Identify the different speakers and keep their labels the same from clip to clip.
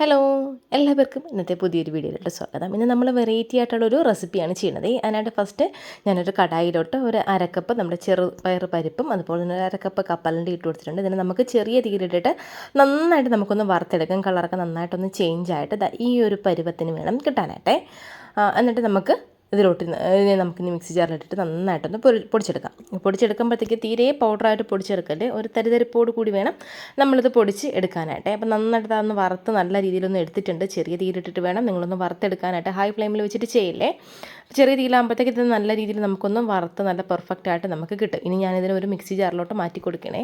Speaker 1: Hello എല്ലാവർക്കും ഇന്നത്തെ പുതിയൊരു വീഡിയോയിലോട്ട് സ്വാഗതം. ഇന്ന് നമ്മൾ വെറൈറ്റി ആയിട്ടുള്ളൊരു റെസിപ്പിയാണ് ചെയ്യുന്നത്. അതിനായിട്ട് ഫസ്റ്റ് ഞാനൊരു കടായിലോട്ട് ഒരു അരക്കപ്പ് നമ്മുടെ ചെറുപയർ പരിപ്പും അതുപോലെ തന്നെ ഒരു അരക്കപ്പ് കപ്പലിന്റെ ഇട്ട് കൊടുത്തിട്ടുണ്ട്. ഇതിന് നമുക്ക് ചെറിയ തീയിലിട്ടിട്ട് നന്നായിട്ട് നമുക്കൊന്ന് വറുത്തെടുക്കാം. കളറൊക്കെ നന്നായിട്ടൊന്ന് ചേഞ്ച് ആയിട്ട് ഈ ഒരു പരുവത്തിന് വേണം കിട്ടാനായിട്ടേ. എന്നിട്ട് നമുക്ക് ഇതിലോട്ട് ഇതിനെ നമുക്കിനി മിക്സി ജാറിലിട്ടിട്ട് നന്നായിട്ടൊന്ന് പൊരി പൊടിച്ചെടുക്കാം. പൊടിച്ചെടുക്കുമ്പോഴത്തേക്ക് തീരെ പൗഡറായിട്ട് പൊടിച്ചെടുക്കല്ലേ? ഒരു തരിതരിപ്പോട് കൂടി വേണം നമ്മളിത് പൊടിച്ച് എടുക്കാനായിട്ട്. അപ്പം നന്നായിട്ട് അതൊന്ന് വറുത്ത് നല്ല രീതിയിലൊന്ന് എടുത്തിട്ടുണ്ട്. ചെറിയ തീരിട്ടിട്ട് വേണം നിങ്ങളൊന്ന് വറുത്തെടുക്കാനായിട്ട്. ഹൈ ഫ്ലെയിമിൽ വെച്ചിട്ട് ചെയ്യില്ലേ? ചെറിയ രീതിയിലാകുമ്പോഴത്തേക്ക് ഇത് നല്ല രീതിയിൽ നമുക്കൊന്ന് വറുത്ത് നല്ല പെർഫെക്റ്റ് ആയിട്ട് നമുക്ക് കിട്ടും. ഇനി ഞാനിതിനെ ഒരു മിക്സി ജാറിലോട്ട് മാറ്റി കൊടുക്കണേ.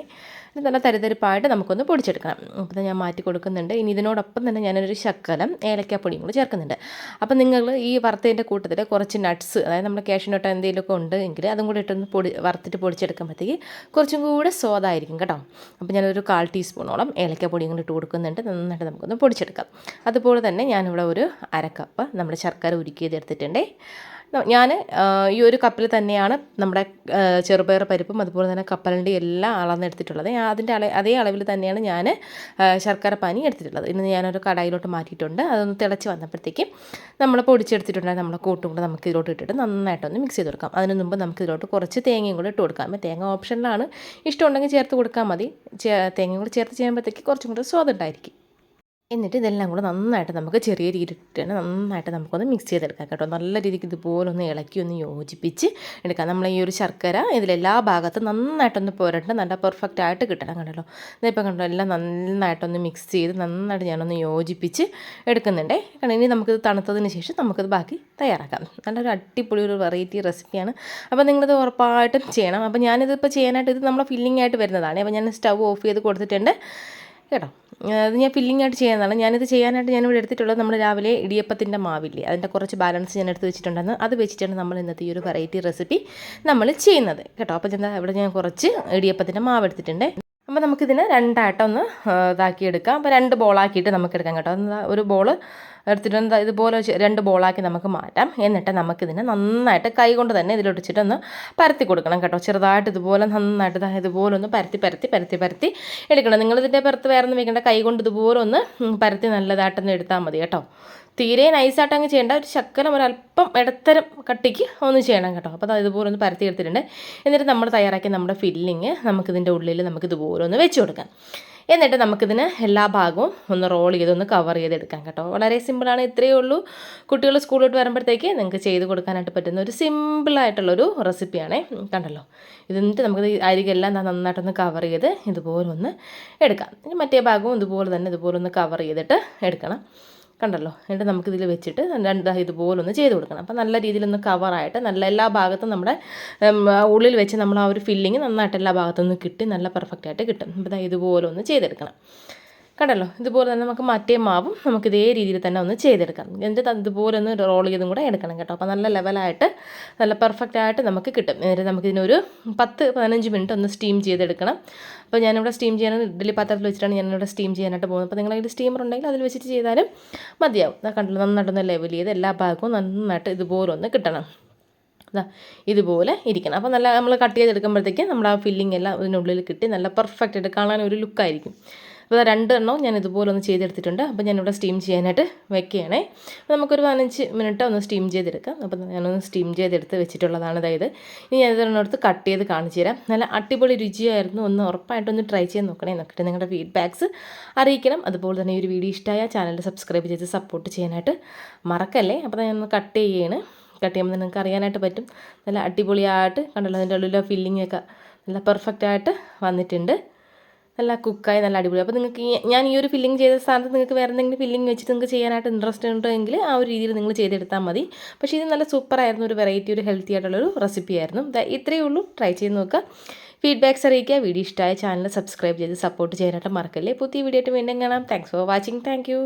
Speaker 1: ഇത് നല്ല തരിതരിപ്പായിട്ട് നമുക്കൊന്ന് പൊടിച്ചെടുക്കണം. അപ്പോൾ ഞാൻ മാറ്റി കൊടുക്കുന്നുണ്ട്. ഇനി ഇതിനോടൊപ്പം തന്നെ ഞാനൊരു ശക്കലം ഏലക്കാപ്പൊടിയും കൂടി ചേർക്കുന്നുണ്ട്. അപ്പോൾ നിങ്ങൾ ഈ വറുത്തതിന്റെ കൂട്ടത്തിൽ കുറച്ച് നട്ട്സ് അതായത് നമ്മൾ കാഷ്യൂ നട്ട് എന്തെങ്കിലുമൊക്കെ ഉണ്ട് എങ്കിൽ അതും കൂടി ഇട്ടൊന്ന് പൊടി വറുത്തിട്ട് പൊടിച്ചെടുക്കുമ്പോഴത്തേക്ക് കുറച്ചും കൂടെ സ്വാദായിരിക്കും കേട്ടോ. അപ്പോൾ ഞാനൊരു കാൽ ടീസ്പൂണോളം ഏലക്കാപ്പൊടിയും കൂടി ഇട്ട് കൊടുക്കുന്നുണ്ട്. നന്നായിട്ട് നമുക്കൊന്ന് പൊടിച്ചെടുക്കാം. അതുപോലെ തന്നെ ഞാനിവിടെ ഒരു അരക്കപ്പ് നമ്മുടെ ശർക്കര ഉരുക്കിയത് എടുത്തിട്ടുണ്ടേ. ഞാൻ ഈ ഒരു കപ്പിൽ തന്നെയാണ് നമ്മുടെ ചെറുപയർ പരിപ്പും അതുപോലെ തന്നെ കപ്പലിന്റെ എല്ലാം അളന്നെടുത്തിട്ടുള്ളത് ഞാൻ അതിന്റെ അള അതേ അളവിൽ തന്നെയാണ് ഞാൻ ശർക്കര പാനി എടുത്തിട്ടുള്ളത്. ഇന്ന് ഞാനൊരു കടായിലോട്ട് മാറ്റിയിട്ടുണ്ട്. അതൊന്ന് തിളച്ച് വന്നപ്പോഴത്തേക്കും നമ്മൾ പൊടിച്ചെടുത്തിട്ടുണ്ടെങ്കിൽ നമ്മളെ കൂട്ടും കൂടെ നമുക്ക് ഇതിലോട്ട് ഇട്ടിട്ട് നന്നായിട്ടൊന്ന് മിക്സ് ചെയ്ത് കൊടുക്കാം. അതിന് മുമ്പ് നമുക്ക് ഇതിലോട്ട് കുറച്ച് തേങ്ങയും കൂടെ ഇട്ട് കൊടുക്കാം. തേങ്ങ ഓപ്ഷനിലാണ് ഇഷ്ടമുണ്ടെങ്കിൽ ചേർത്ത് കൊടുത്താൽ മതി. തേങ്ങയും കൂടെ ചേർത്ത് ചെയ്യുമ്പോഴത്തേക്ക് കുറച്ചും കൂടെ സ്വാദുണ്ടായിരിക്കും എന്നിട്ട് ഇതെല്ലാം കൂടെ നന്നായിട്ട് നമുക്ക് ചെറിയ രീതിയിലിട്ട് തന്നെ നന്നായിട്ട് നമുക്കൊന്ന് മിക്സ് ചെയ്തെടുക്കാം കേട്ടോ. നല്ല രീതിക്ക് ഇതുപോലെ ഒന്ന് ഇളക്കി ഒന്ന് യോജിപ്പിച്ച് എടുക്കാം. നമ്മൾ ഈ ഒരു ശർക്കര ഇതിലെല്ലാ ഭാഗത്തും നന്നായിട്ടൊന്ന് പോരട്ടെ നല്ല പെർഫെക്റ്റ് ആയിട്ട് കിട്ടണം കണ്ടല്ലോ. ഇതിപ്പോൾ കണ്ടോ എല്ലാം നന്നായിട്ടൊന്ന് മിക്സ് ചെയ്ത് നന്നായിട്ട് ഞാനൊന്ന് യോജിപ്പിച്ച് എടുക്കുന്നുണ്ടേ. കാരണം ഇനി നമുക്കിത് തണുത്തതിന് ശേഷം നമുക്കിത് ബാക്കി തയ്യാറാക്കാം. നല്ലൊരു അടിപൊളി ഒരു വെറൈറ്റി റെസിപ്പിയാണ് അപ്പോൾ നിങ്ങളിത് ഉറപ്പായിട്ടും ചെയ്യണം. അപ്പോൾ ഞാനിതിപ്പോൾ ചെയ്യാനായിട്ട് ഇത് നമ്മളെ ഫില്ലിംഗ് ആയിട്ട് വരുന്നതാണ്. അപ്പോൾ ഞാൻ സ്റ്റവ് ഓഫ് ചെയ്ത് കൊടുത്തിട്ടുണ്ട്. കേട്ടോ? അത് ഞാൻ ഫില്ലിംഗ് ആയിട്ട് ചെയ്യുന്നതാണ്. ഞാനിത് ചെയ്യാനായിട്ട് ഞാനിവിടെ എടുത്തിട്ടുള്ളത് നമ്മൾ രാവിലെ ഇടിയപ്പത്തിന്റെ മാവില്ലേ? അതിന്റെ കുറച്ച് ബാലൻസ് ഞാൻ എടുത്ത് വെച്ചിട്ടുണ്ടെന്ന് അത് വെച്ചിട്ടാണ് നമ്മൾ ഇന്നത്തെ ഈ ഒരു വെറൈറ്റി റെസിപ്പി നമ്മൾ ചെയ്യുന്നത്. കേട്ടോ? അപ്പോൾ ഞാൻ ഇവിടെ ഞാൻ കുറച്ച് ഇടിയപ്പത്തിന്റെ മാവ് എടുത്തിട്ടുണ്ട്. അപ്പോൾ നമുക്കിതിനെ രണ്ടായിട്ടൊന്ന് ഇതാക്കിയെടുക്കാം. അപ്പോൾ രണ്ട് ബോളാക്കിയിട്ട് നമുക്ക് എടുക്കാം കേട്ടോ. ഒരു ബോൾ എടുത്തിട്ട് ഇതുപോലെ രണ്ട് ബോളാക്കി നമുക്ക് മാറ്റാം. എന്നിട്ട് നമുക്കിതിനെ നന്നായിട്ട് കൈ കൊണ്ട് തന്നെ ഇതിലൊടിച്ചിട്ടൊന്ന് പരത്തി കൊടുക്കണം കേട്ടോ. ചെറുതായിട്ട് ഇതുപോലെ നന്നായിട്ട് ഇതുപോലെ ഒന്ന് പരത്തി പരത്തി പരത്തി പരത്തി എടുക്കണം. നിങ്ങളിതിന്റെ പുറത്ത് വേറെ ഒന്നും വെക്കേണ്ട. കൈ കൊണ്ട് ഇതുപോലെ ഒന്ന് പരത്തി നല്ലതായിട്ടൊന്ന് എടുത്താൽ മതി കേട്ടോ. തീരെ നൈസായിട്ട് അങ്ങ് ചെയ്യേണ്ട. ഒരു ശക്കലം ഒരല്പം ഇടത്തരം കട്ടിക്ക് ഒന്ന് ചെയ്യണം കേട്ടോ. അപ്പോൾ ഇതുപോലെ ഒന്ന് പരത്തി എടുത്തിട്ടുണ്ട്. എന്നിട്ട് നമ്മൾ തയ്യാറാക്കിയ നമ്മുടെ ഫില്ലിങ് നമുക്കിതിന്റെ ഉള്ളിൽ നമുക്കിതുപോലെ ഒന്ന് വെച്ച് കൊടുക്കാം. എന്നിട്ട് നമുക്കിതിന് എല്ലാ ഭാഗവും ഒന്ന് റോൾ ചെയ്ത് ഒന്ന് കവർ ചെയ്തെടുക്കാം കേട്ടോ. വളരെ സിമ്പിളാണ് ഇത്രയേ ഉള്ളൂ. കുട്ടികൾ സ്കൂളിലോട്ട് വരുമ്പോഴത്തേക്ക് നിങ്ങൾക്ക് ചെയ്ത് കൊടുക്കാനായിട്ട് പറ്റുന്ന ഒരു സിമ്പിളായിട്ടുള്ളൊരു റെസിപ്പിയാണേ കണ്ടല്ലോ? ഇതിന്നിട്ട് നമുക്ക് അരികെല്ലാം നന്നായിട്ടൊന്ന് കവർ ചെയ്ത് ഇതുപോലെ ഒന്ന് എടുക്കാം. മറ്റേ ഭാഗവും ഇതുപോലെ തന്നെ ഇതുപോലെ ഒന്ന് കവർ ചെയ്തിട്ട് എടുക്കണം. കണ്ടല്ലോ? എന്നിട്ട് നമുക്കിതിൽ വെച്ചിട്ട് രണ്ട് ഇതുപോലെ ഒന്ന് ചെയ്ത് കൊടുക്കണം. അപ്പോൾ നല്ല രീതിയിലൊന്ന് കവറായിട്ട് നല്ല എല്ലാ ഭാഗത്തും നമ്മുടെ ഉള്ളിൽ വെച്ച് നമ്മൾ ആ ഒരു ഫില്ലിങ് നന്നായിട്ട് എല്ലാ ഭാഗത്തുനിന്ന് കിട്ടി നല്ല പെർഫെക്റ്റ് ആയിട്ട് കിട്ടും. അപ്പോൾ ദാ ഇതുപോലെ ഒന്ന് ചെയ്തെടുക്കണം. കണ്ടല്ലോ? ഇതുപോലെ തന്നെ നമുക്ക് മറ്റേ മാവും നമുക്ക് ഇതേ രീതിയിൽ തന്നെ ഒന്ന് ചെയ്തെടുക്കാം. എന്നിട്ട് ഇതുപോലെ ഒന്ന് റോൾ ചെയ്തും കൂടെ എടുക്കണം കേട്ടോ. അപ്പോൾ നല്ല ലെവലായിട്ട് നല്ല പെർഫെക്റ്റ് ആയിട്ട് നമുക്ക് കിട്ടും. എന്നിട്ട് നമുക്കിതിനൊരു പത്ത് പതിനഞ്ച് മിനിറ്റ് ഒന്ന് സ്റ്റീം ചെയ്തെടുക്കണം. അപ്പോൾ ഞാനിവിടെ സ്റ്റീം ചെയ്യാൻ ഇഡ്ഡലി പാത്രത്തിൽ വെച്ചിട്ടാണ് ഞാനിവിടെ സ്റ്റീം ചെയ്യാനായിട്ട് പോകുന്നത്. അപ്പോൾ നിങ്ങളതിൽ സ്റ്റീമർ ഉണ്ടെങ്കിൽ അതിൽ വെച്ചിട്ട് ചെയ്താലും മതിയാവും. കണ്ടല്ലോ നന്നായിട്ടൊന്ന് ലെവൽ ചെയ്ത് എല്ലാ ഭാഗവും നന്നായിട്ട് ഇതുപോലെ ഒന്ന് കിട്ടണം. ഇതാ ഇതുപോലെ ഇരിക്കണം. അപ്പോൾ നല്ല നമ്മൾ കട്ട് ചെയ്തെടുക്കുമ്പോഴത്തേക്ക് നമ്മുടെ ആ ഫില്ലിംഗ് എല്ലാം ഇതിനുള്ളിൽ കിട്ടി. നല്ല പെർഫെക്റ്റ് ആയിട്ട് കാണാൻ ഒരു ലുക്കായിരിക്കും അപ്പോൾ രണ്ടെണ്ണവും ഞാൻ ഇതുപോലെ ഒന്ന് ചെയ്തെടുത്തിട്ടുണ്ട്. അപ്പോൾ ഞാനിവിടെ സ്റ്റീം ചെയ്യാനായിട്ട് വെക്കുകയാണേ. അപ്പോൾ നമുക്കൊരു പതിനഞ്ച് മിനിറ്റ് ഒന്ന് സ്റ്റീം ചെയ്തെടുക്കാം. അപ്പോൾ ഞാനൊന്ന് സ്റ്റീം ചെയ്തെടുത്ത് വെച്ചിട്ടുള്ളതാണ് അതായത് ഇനി ഞാൻ ഇതിനടുത്ത് കട്ട് ചെയ്ത് കാണിച്ചു തരാം. നല്ല അടിപൊളി രുചിയായിരുന്നു. ഒന്ന് ഉറപ്പായിട്ടൊന്ന് ട്രൈ ചെയ്ത് നോക്കണേ എന്നൊക്കെ നിങ്ങളുടെ ഫീഡ്ബാക്ക്സ് അറിയിക്കണം. അതുപോലെ തന്നെ ഈ ഒരു വീഡിയോ ഇഷ്ടമായ ചാനൽ സബ്സ്ക്രൈബ് ചെയ്ത് സപ്പോർട്ട് ചെയ്യാനായിട്ട് മറക്കല്ലേ? അപ്പോൾ ഞാൻ ഒന്ന് കട്ട് ചെയ്യാണ്. കട്ട് ചെയ്യുമ്പോൾ നിങ്ങൾക്ക് അറിയാനായിട്ട് പറ്റും. നല്ല അടിപൊളിയായിട്ട് കണ്ടല്ലോ അതിന്റെ ഉള്ളിലെ ഫില്ലിംഗ് ഒക്കെ നല്ല പെർഫെക്റ്റായിട്ട് വന്നിട്ടുണ്ട്. നല്ല കുക്കായി നല്ല അടിപൊളി. അപ്പോൾ നിങ്ങൾക്ക് ഞാൻ ഈ ഒരു ഫില്ലിംഗ് ചെയ്ത സ്ഥാനത്ത് നിങ്ങൾക്ക് വേറെ എന്തെങ്കിലും ഫില്ലിംഗ് വെച്ചിട്ട് നിങ്ങൾക്ക് ചെയ്യാനായിട്ട് ഇൻട്രസ്റ്റ് ഉണ്ടെങ്കിൽ ആ ഒരു രീതിയിൽ നിങ്ങൾ ചെയ്തെടുത്താൽ മതി. പക്ഷേ ഇത് നല്ല സൂപ്പറായിരുന്നു ഒരു വെറൈറ്റി ഒരു ഹെൽത്തി ആയിട്ടുള്ള ഒരു റെസിപ്പി ആയിരുന്നു. ഇത്രയേ ഉള്ളൂ. ട്രൈ ചെയ്ത് നോക്കുക. ഫീഡ്ബാക്ക്സ് അറിയിക്കുക. വീഡിയോ ഇഷ്ടമായ ചാനൽ സബ്സ്ക്രൈബ് ചെയ്ത് സപ്പോർട്ട് ചെയ്യാനായിട്ട് മറക്കല്ലേ? പുതിയ വീഡിയോ ആയിട്ട് വീണ്ടും കാണാം. Thanks for watching thank